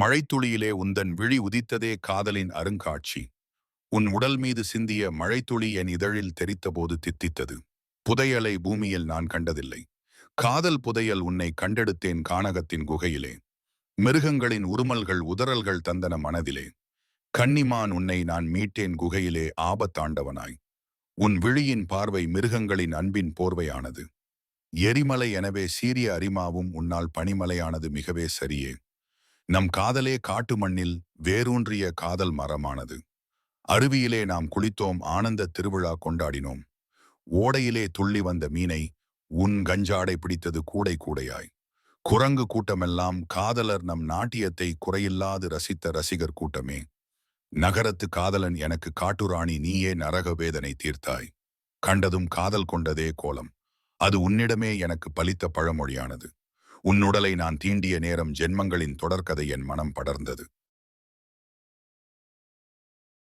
மழைத்துளியிலே உந்தன் விழி உதித்ததே காதலின் அருங்காட்சி. உன் உடல் மீது சிந்திய மழைத்துளி என் இதழில் தெரித்தபோது தித்தித்தது. புதையலை பூமியில் நான் கண்டதில்லை. காதல் புதையல் உன்னை கண்டெடுத்தேன் கானகத்தின் குகையிலே. மிருகங்களின் உருமல்கள் உதறல்கள் தந்தன மனதிலே. கன்னிமான் உன்னை நான் மீட்டேன் குகையிலே ஆபத்தாண்டவனாய். உன் விழியின் பார்வை மிருகங்களின் அன்பின் போர்வையானது. எரிமலை எனவே சீரிய அரிமாவும் உன்னால் பனிமலையானது மிகவே சரியே. நம் காதலே காட்டு மண்ணில் வேரூன்றிய காதல் மரமானது. அருவியிலே நாம் குளித்தோம் ஆனந்த திருவிழா கொண்டாடினோம். ஓடையிலே துள்ளி வந்த மீனை உன் கஞ்சாடை பிடித்தது கூடை கூடையாய். குரங்கு கூட்டமெல்லாம் காதலர் நம் நாட்டியத்தை குறையில்லாது ரசித்த ரசிகர் கூட்டமே. நகரத்து காதலன் எனக்கு காட்டுராணி நீயே நரக வேதனை தீர்த்தாய். கண்டதும் காதல் கொண்டதே கோலம். அது உன்னிடமே எனக்கு பலித்த பழமொழியானது. உன்னுடலை நான் தீண்டிய நேரம் ஜென்மங்களின் தொடர்கதை என் மனம் படர்ந்தது.